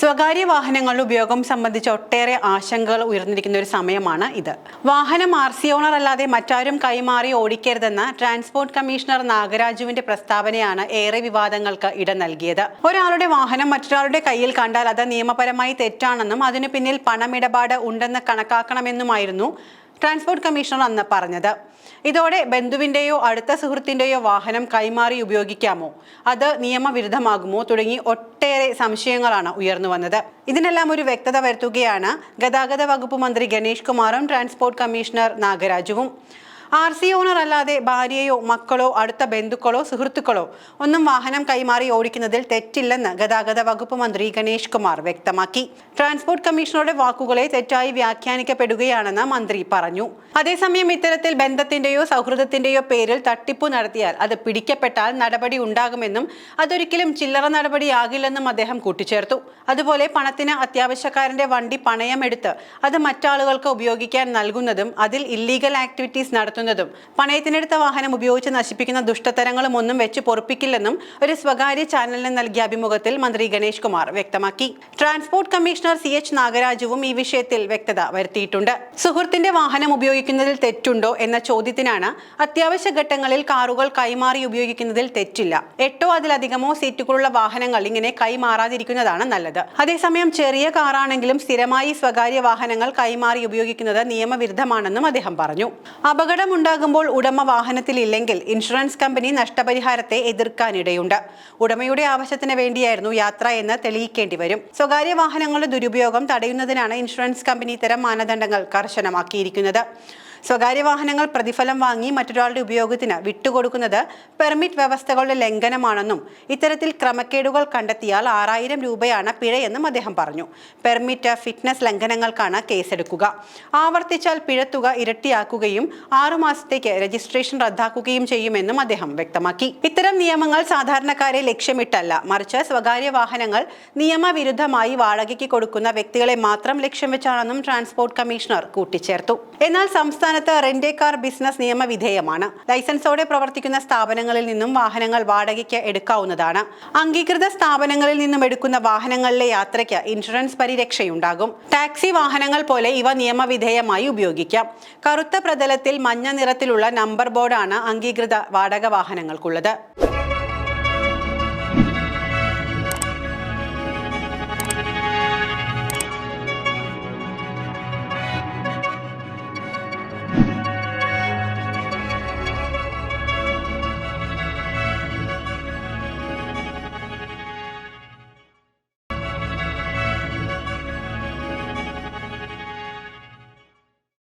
സ്വകാര്യ വാഹനങ്ങളുടെ ഉപയോഗം സംബന്ധിച്ച് ഒട്ടേറെ ആശങ്കകൾ ഉയർന്നിരിക്കുന്ന ഒരു സമയമാണ് ഇത്. വാഹനം ആർ സി ഓണർ അല്ലാതെ മറ്റാരും കൈമാറി ഓടിക്കരുതെന്ന ട്രാൻസ്പോർട്ട് കമ്മീഷണർ നാഗരാജുവിന്റെ പ്രസ്താവനയാണ് ഏറെ വിവാദങ്ങൾക്ക് ഇട നൽകിയത്. ഒരാളുടെ വാഹനം മറ്റൊരാളുടെ കയ്യിൽ കണ്ടാൽ അത് നിയമപരമായി തെറ്റാണെന്നും അതിനു പിന്നിൽ പണമിടപാട് ഉണ്ടെന്ന് കണക്കാക്കണമെന്നുമായിരുന്നു ട്രാൻസ്പോർട്ട് കമ്മീഷണർ അന്ന് പറഞ്ഞത്. ഇതോടെ ബന്ധുവിന്റെയോ അടുത്ത സുഹൃത്തിന്റെയോ വാഹനം കൈമാറി ഉപയോഗിക്കാമോ അത് നിയമവിരുദ്ധമാകുമോ തുടങ്ങി ഒട്ടേറെ സംശയങ്ങളാണ് ഉയർന്നു വന്നത്. ഇതിനെല്ലാം ഒരു വ്യക്തത വരുത്തുകയാണ് ഗതാഗത വകുപ്പ് മന്ത്രി ഗണേഷ് കുമാറും ട്രാൻസ്പോർട്ട് കമ്മീഷണർ നാഗരാജുവും. ആർ സി ഓണർ അല്ലാതെ ഭാര്യയോ മക്കളോ അടുത്ത ബന്ധുക്കളോ സുഹൃത്തുക്കളോ ഒന്നും വാഹനം കൈമാറി ഓടിക്കുന്നതിൽ തെറ്റില്ലെന്ന് ഗതാഗത വകുപ്പ് മന്ത്രി ഗണേഷ് കുമാർ വ്യക്തമാക്കി. ട്രാൻസ്പോർട്ട് കമ്മീഷണറുടെ വാക്കുകളെ തെറ്റായി വ്യാഖ്യാനിക്കപ്പെടുകയാണെന്ന് മന്ത്രി പറഞ്ഞു. അതേസമയം ഇത്തരത്തിൽ ബന്ധത്തിന്റെയോ സൗഹൃദത്തിന്റെയോ പേരിൽ തട്ടിപ്പു നടത്തിയാൽ അത് പിടിക്കപ്പെട്ടാൽ നടപടി ഉണ്ടാകുമെന്നും അതൊരിക്കലും ചില്ലറ നടപടിയാകില്ലെന്നും അദ്ദേഹം കൂട്ടിച്ചേർത്തു. അതുപോലെ പണത്തിന് അത്യാവശ്യക്കാരന്റെ വണ്ടി പണയമെടുത്ത് അത് മറ്റാളുകൾക്ക് ഉപയോഗിക്കാൻ നൽകുന്നതും അതിൽ ഇല്ലീഗൽ ആക്ടിവിറ്റീസ് നടത്തുന്നതും പണയത്തിനെടുത്ത വാഹനം ഉപയോഗിച്ച് നശിപ്പിക്കുന്ന ദുഷ്ടതരങ്ങളും ഒന്നും വെച്ച് പൊറുപ്പിക്കില്ലെന്നും ഒരു സ്വകാര്യ ചാനലിന് നൽകിയ അഭിമുഖത്തിൽ മന്ത്രി ഗണേഷ് കുമാർ വ്യക്തമാക്കി. ട്രാൻസ്പോർട്ട് കമ്മീഷണർ സി എച്ച് നാഗരാജുവും ഈ വിഷയത്തിൽ വ്യക്തത വരുത്തിയിട്ടുണ്ട്. സുഹൃത്തിന്റെ വാഹനം ഉപയോഗിക്കുന്നതിൽ തെറ്റുണ്ടോ എന്ന ചോദ്യത്തിനാണ് അത്യാവശ്യ ഘട്ടങ്ങളിൽ കാറുകൾ കൈമാറി ഉപയോഗിക്കുന്നതിൽ തെറ്റില്ല. എട്ടോ അതിലധികമോ സീറ്റുകളുള്ള വാഹനങ്ങൾ ഇങ്ങനെ കൈമാറാതിരിക്കുന്നതാണ് നല്ലത്. അതേസമയം ചെറിയ കാറാണെങ്കിലും സ്ഥിരമായി സ്വകാര്യ വാഹനങ്ങൾ കൈമാറി ഉപയോഗിക്കുന്നത് നിയമവിരുദ്ധമാണെന്നും അദ്ദേഹം പറഞ്ഞു. അപകടമുണ്ടാകുമ്പോൾ ഉടമ വാഹനത്തിൽ ഇല്ലെങ്കിൽ ഇൻഷുറൻസ് കമ്പനി നഷ്ടപരിഹാരത്തെ എതിർക്കാനിടയുണ്ട്. ഉടമയുടെ ആവശ്യത്തിന് വേണ്ടിയായിരുന്നു യാത്ര എന്ന് തെളിയിക്കേണ്ടി വരും. സ്വകാര്യ വാഹനങ്ങളുടെ ദുരുപയോഗം തടയുന്നതിനാണ് ഇൻഷുറൻസ് കമ്പനി ഇത്തരം മാനദണ്ഡങ്ങൾ കർശനമാക്കിയിരിക്കുന്നത്. സ്വകാര്യ വാഹനങ്ങൾ പ്രതിഫലം വാങ്ങി മറ്റൊരാളുടെ ഉപയോഗത്തിന് വിട്ടുകൊടുക്കുന്നത് പെർമിറ്റ് വ്യവസ്ഥകളുടെ ലംഘനമാണെന്നും ഇത്തരത്തിൽ ക്രമക്കേടുകൾ കണ്ടെത്തിയാൽ ആറായിരം രൂപയാണ് പിഴയെന്നും അദ്ദേഹം പറഞ്ഞു. പെർമിറ്റ് ഫിറ്റ്നസ് ലംഘനങ്ങൾക്കാണ് കേസെടുക്കുക. ആവർത്തിച്ചാൽ പിഴത്തുക ഇരട്ടിയാക്കുകയും ആറുമാസത്തേക്ക് രജിസ്ട്രേഷൻ റദ്ദാക്കുകയും ചെയ്യുമെന്നും അദ്ദേഹം വ്യക്തമാക്കി. ഇത്തരം നിയമങ്ങൾ സാധാരണക്കാരെ ലക്ഷ്യമിട്ടല്ല. മറിച്ച് സ്വകാര്യ വാഹനങ്ങൾ നിയമവിരുദ്ധമായി വാടകയ്ക്ക് കൊടുക്കുന്ന വ്യക്തികളെ മാത്രം ലക്ഷ്യം വെച്ചാണെന്നും ട്രാൻസ്പോർട്ട് കമ്മീഷണർ കൂട്ടിച്ചേർത്തു. എന്നാൽ സംസ്ഥാനത്ത് റെന്റേ കാർ ബിസിനസ് നിയമവിധേയമാണ്. ലൈസൻസോടെ പ്രവർത്തിക്കുന്ന സ്ഥാപനങ്ങളിൽ നിന്നും വാഹനങ്ങൾ വാടകയ്ക്ക് എടുക്കാവുന്നതാണ്. അംഗീകൃത സ്ഥാപനങ്ങളിൽ നിന്നും എടുക്കുന്ന വാഹനങ്ങളിലെ യാത്രയ്ക്ക് ഇൻഷുറൻസ് പരിരക്ഷയുണ്ടാകും. ടാക്സി വാഹനങ്ങൾ പോലെ ഇവ നിയമവിധേയമായി ഉപയോഗിക്കാം. കറുത്ത പ്രതലത്തിൽ മഞ്ഞ നിറത്തിലുള്ള നമ്പർ ബോർഡാണ് അംഗീകൃത വാടക വാഹനങ്ങൾക്കുള്ളത്.